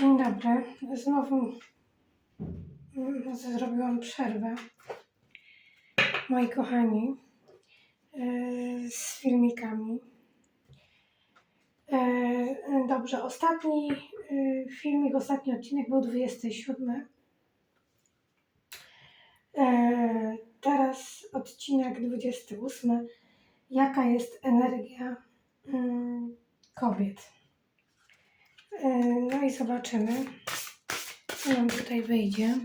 Dzień dobry. Znowu zrobiłam przerwę. Moi kochani, yy, z filmikami. Yy, Dobrze, ostatni yy, filmik, ostatni odcinek był 27. Yy, Teraz odcinek 28. Jaka jest energia mm, kobiet? I zobaczymy, co nam tutaj wyjdzie.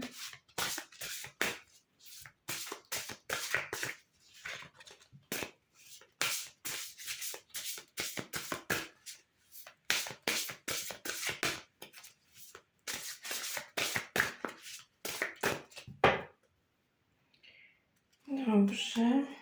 Dobrze.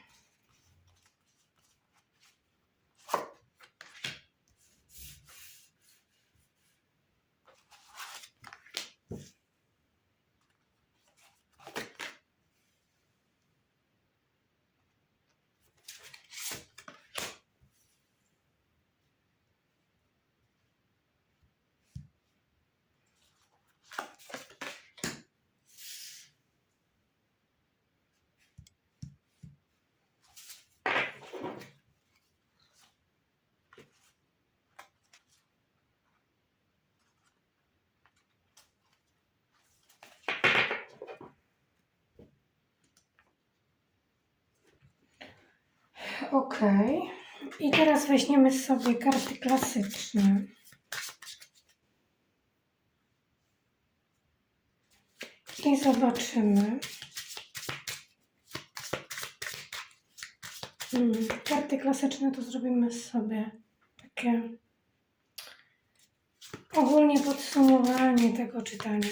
Ok. I teraz weźmiemy sobie karty klasyczne. I zobaczymy. Hmm, karty klasyczne to zrobimy sobie takie ogólnie podsumowanie tego czytania.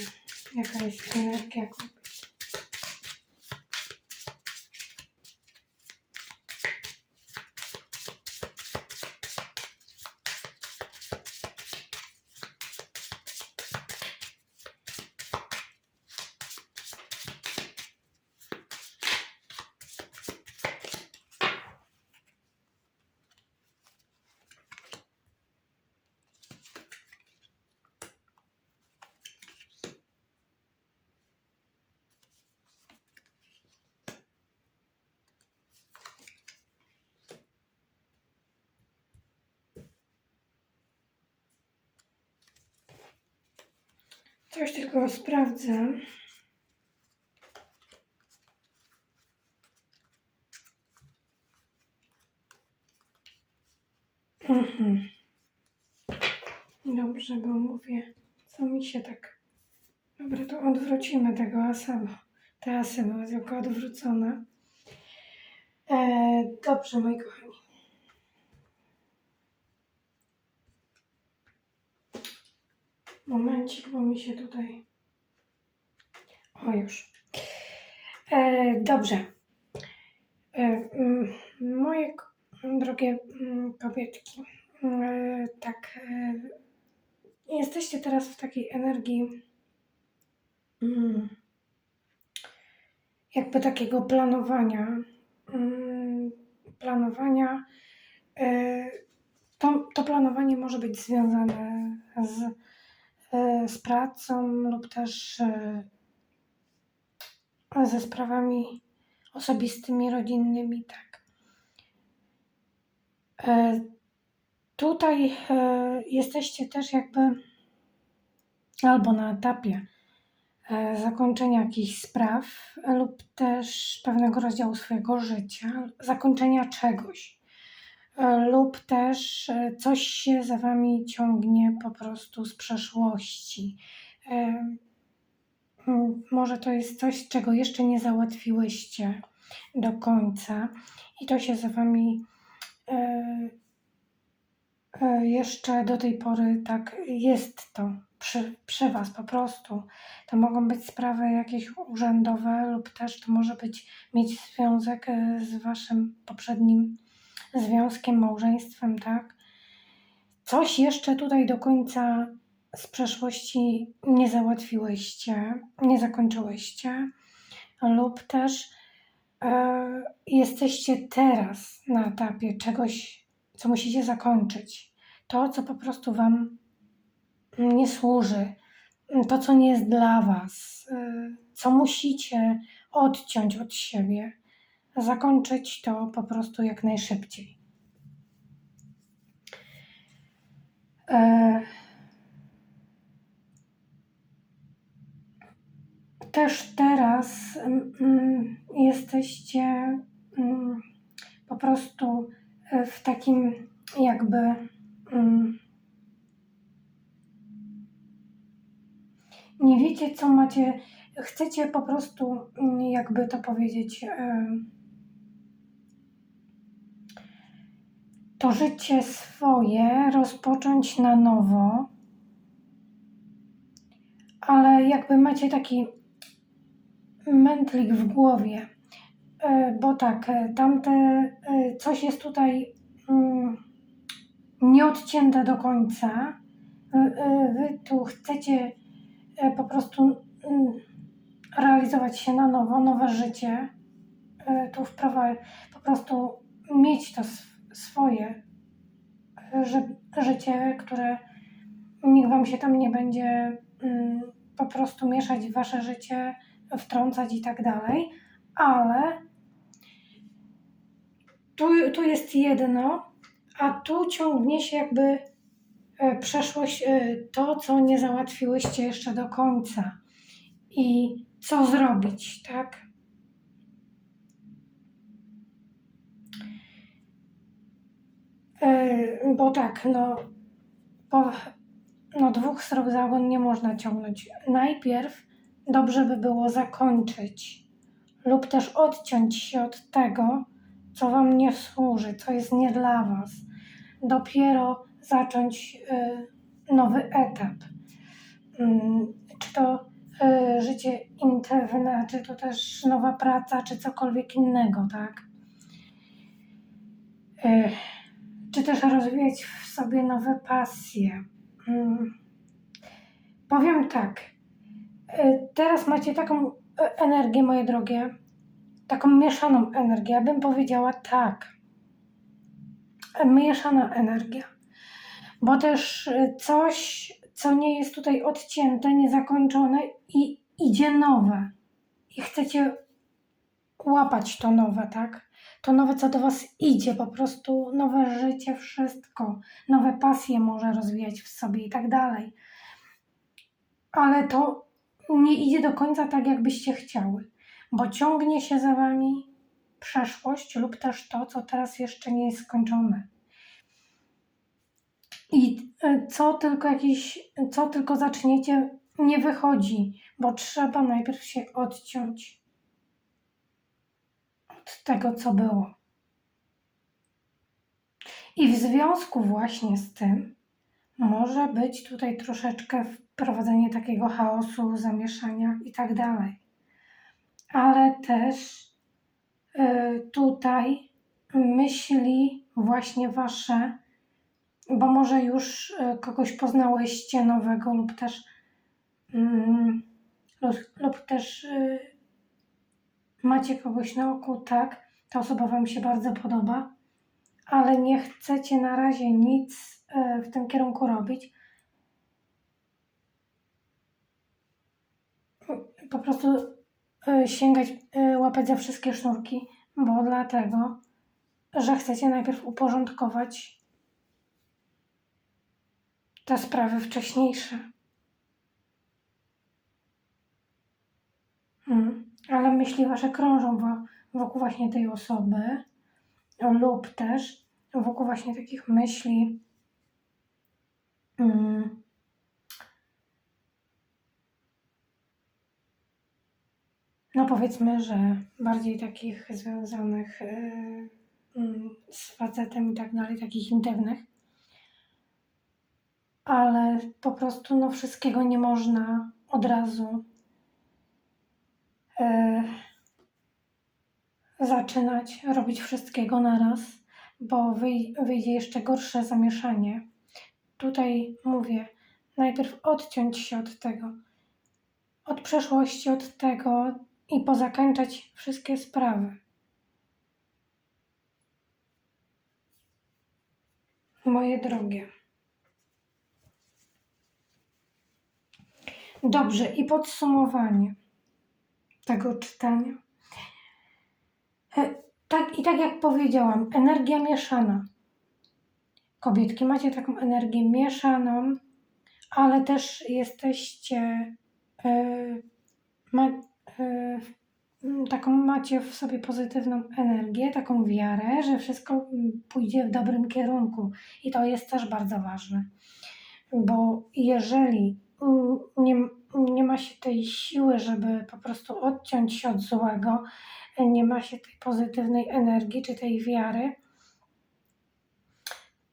Jaka jest energia Coś tylko sprawdzę. Mhm. Dobrze, bo mówię, co mi się tak... Dobra, to odwrócimy tego asa, bo te asy były tylko odwrócone. E, dobrze, moi kochani. Momencik, bo mi się tutaj... O, już. E, dobrze. E, moje drogie kobietki, e, tak, e, jesteście teraz w takiej energii mm, jakby takiego planowania. mm, Planowania. e, To, to planowanie może być związane z z pracą lub też e, ze sprawami osobistymi, rodzinnymi, tak. E, Tutaj e, jesteście też jakby albo na etapie e, zakończenia jakichś spraw lub też pewnego rozdziału swojego życia, zakończenia czegoś e, lub też e, coś się za wami ciągnie po prostu z przeszłości. E, Może to jest coś, czego jeszcze nie załatwiłyście do końca i to się za wami e, e, jeszcze do tej pory tak jest to przy, przy was po prostu. To mogą być sprawy jakieś urzędowe lub też to może być mieć związek e, z waszym poprzednim związkiem, małżeństwem, tak? Coś jeszcze tutaj do końca z przeszłości nie załatwiłyście, nie zakończyłyście, lub też e, jesteście teraz na etapie czegoś, co musicie zakończyć. To, co po prostu Wam nie służy, to, co nie jest dla Was, y, co musicie odciąć od siebie, zakończyć to po prostu jak najszybciej. E, też teraz mm, mm, jesteście mm, po prostu w takim jakby nie wiecie, co macie, chcecie po prostu, jakby to powiedzieć, to życie swoje rozpocząć na nowo, ale jakby macie taki mętlik w głowie, e, bo tak, e, tamte e, coś jest tutaj mm, nieodcięte do końca. Wy tu chcecie po prostu mm, realizować się na nowo, nowe życie. Tu wprowadzić, po prostu mieć to swoje życie, które nikt wam się tam nie będzie mm, po prostu mieszać w wasze życie, wtrącać i tak dalej, ale tu, tu jest jedno, a tu ciągnie się jakby e, przeszłość, e, to, co nie załatwiłyście jeszcze do końca i co zrobić, tak? E, bo tak, no, po, no dwóch srok za ogon nie można ciągnąć. Najpierw dobrze by było zakończyć lub też odciąć się od tego, co Wam nie służy, co jest nie dla Was. Dopiero zacząć y, nowy etap. Mm, czy to y, życie intymne, czy to też nowa praca, czy cokolwiek innego, tak? Y, czy też rozwijać w sobie nowe pasje. Mm. Powiem tak. Teraz macie taką energię, moje drogie, taką mieszaną energię. Ja bym powiedziała tak. Mieszana energia. Bo też y, coś, co nie jest tutaj odcięte, niezakończone i idzie nowe. I chcecie łapać to nowe, tak? To nowe, co do Was idzie, po prostu nowe życie, wszystko, nowe pasje może rozwijać w sobie i tak dalej. Ale to nie idzie do końca tak, jakbyście chciały bo ciągnie się za wami przeszłość lub też to, co teraz jeszcze nie jest skończone. I e, co tylko jakiś, co tylko zaczniecie, nie wychodzi, bo trzeba najpierw się odciąć od tego, co było. I w związku właśnie z tym może być tutaj troszeczkę wprowadzenie takiego chaosu, zamieszania i tak dalej ale też e, tutaj myśli właśnie wasze, bo może już e, kogoś poznałyście nowego lub też mm, lub, lub też e, macie kogoś na oku, tak, ta osoba wam się bardzo podoba, ale nie chcecie na razie nic w tym kierunku robić. Po prostu Y, sięgać, y, łapać za wszystkie sznurki, bo dlatego, że chcecie najpierw uporządkować te sprawy wcześniejsze. Hmm. Ale myśli wasze krążą wokół właśnie tej osoby lub też wokół właśnie takich myśli. Hmm no powiedzmy, że bardziej takich związanych mm, z facetem i tak dalej, takich intymnych. Ale po prostu no wszystkiego nie można od razu zaczynać robić wszystkiego naraz, bo wyjdzie jeszcze gorsze zamieszanie. Tutaj mówię, najpierw odciąć się od tego, od przeszłości, od tego, i pozakańczać wszystkie sprawy. Moje drogie. Dobrze, i podsumowanie tego czytania. E, Tak, I tak jak powiedziałam, energia mieszana. Kobietki, macie taką energię mieszaną, ale też jesteście, e, ma, m, taką macie w sobie pozytywną energię, taką wiarę, że wszystko pójdzie w dobrym kierunku. I to jest też bardzo ważne, bo jeżeli nie, nie ma się tej siły, żeby po prostu odciąć się od złego, nie ma się tej pozytywnej energii czy tej wiary,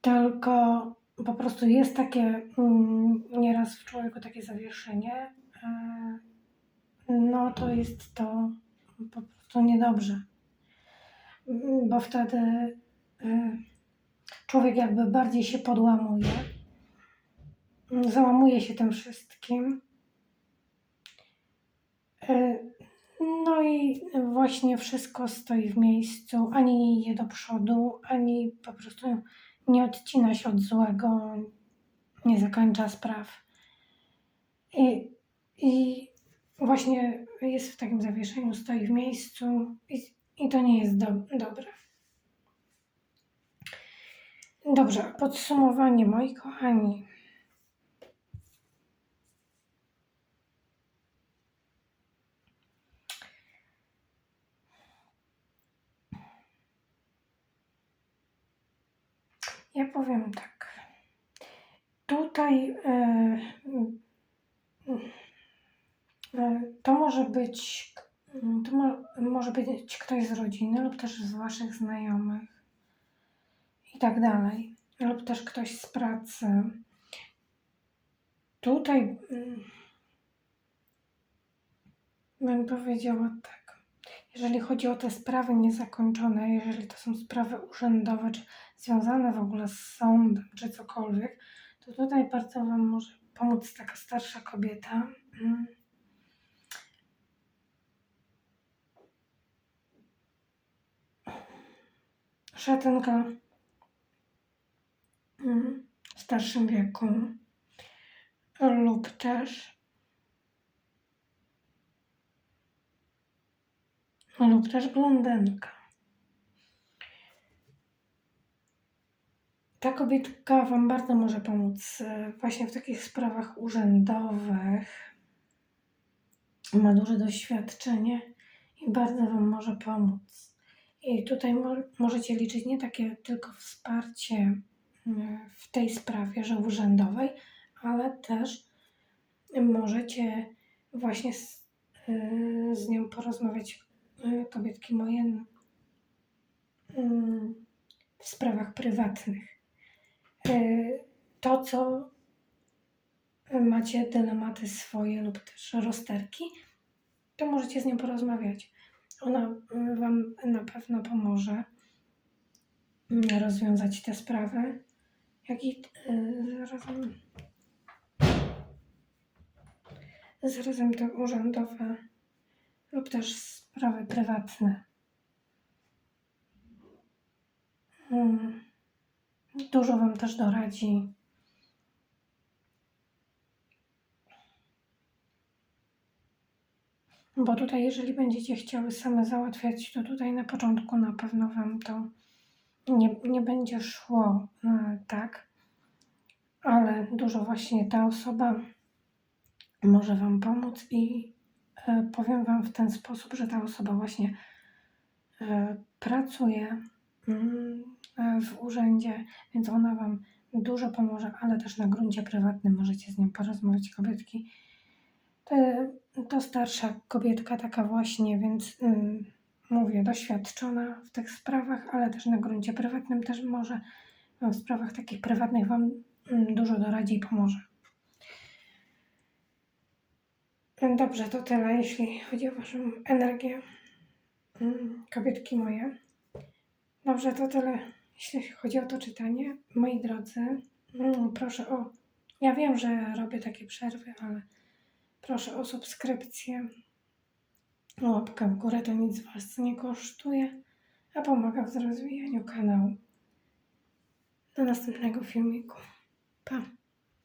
tylko po prostu jest takie mm, nieraz w człowieku takie zawieszenie, e, no to jest to po prostu niedobrze. Bo wtedy e, człowiek jakby bardziej się podłamuje, załamuje się tym wszystkim. E, No i właśnie wszystko stoi w miejscu, ani nie idzie do przodu, ani po prostu nie odcina się od złego, nie zakończa spraw. I, i właśnie jest w takim zawieszeniu, stoi w miejscu i, i to nie jest do, dobre. Dobrze, podsumowanie, moi kochani. Ja powiem tak. Tutaj e, e, to może być to mo, może być ktoś z rodziny lub też z waszych znajomych i tak dalej, lub też ktoś z pracy. Tutaj mm, bym powiedziała tak. Jeżeli chodzi o te sprawy niezakończone, jeżeli to są sprawy urzędowe, czy związane w ogóle z sądem, czy cokolwiek, to tutaj bardzo Wam może pomóc taka starsza kobieta. Mm. Szatynka mm, w starszym wieku lub też lub też blondynka. Ta kobietka Wam bardzo może pomóc e, właśnie w takich sprawach urzędowych. Ma duże doświadczenie i bardzo Wam może pomóc. I tutaj mo możecie liczyć nie takie tylko wsparcie w tej sprawie, że urzędowej, ale też możecie właśnie z, e, z nią porozmawiać, e, kobietki moje, w sprawach prywatnych. E, To, co macie dylematy swoje lub też rozterki, to możecie z nią porozmawiać. Ona y, Wam na pewno pomoże mm, rozwiązać te sprawy, jak i y, zarazem, zarazem te urzędowe lub też sprawy prywatne. Mm, Dużo Wam też doradzi. Bo tutaj, jeżeli będziecie chciały same załatwiać, to tutaj na początku na pewno Wam to nie, nie będzie szło e, tak, ale dużo właśnie ta osoba może Wam pomóc i e, powiem Wam w ten sposób, że ta osoba właśnie e, pracuje w urzędzie, więc ona Wam dużo pomoże, ale też na gruncie prywatnym możecie z nią porozmawiać, kobietki. To, to starsza kobietka taka właśnie, więc ym, mówię, doświadczona w tych sprawach, ale też na gruncie prywatnym też może no, w sprawach takich prywatnych Wam ym, dużo doradzi i pomoże. Dobrze, to tyle, jeśli chodzi o Waszą energię, kobietki moje. Dobrze, to tyle, jeśli chodzi o to czytanie. Moi drodzy, ym, proszę o. Ja wiem, że robię takie przerwy, ale proszę o subskrypcję. Łapkę w górę to nic Was nie kosztuje, a pomaga w rozwijaniu kanału. Do następnego filmiku. Pa!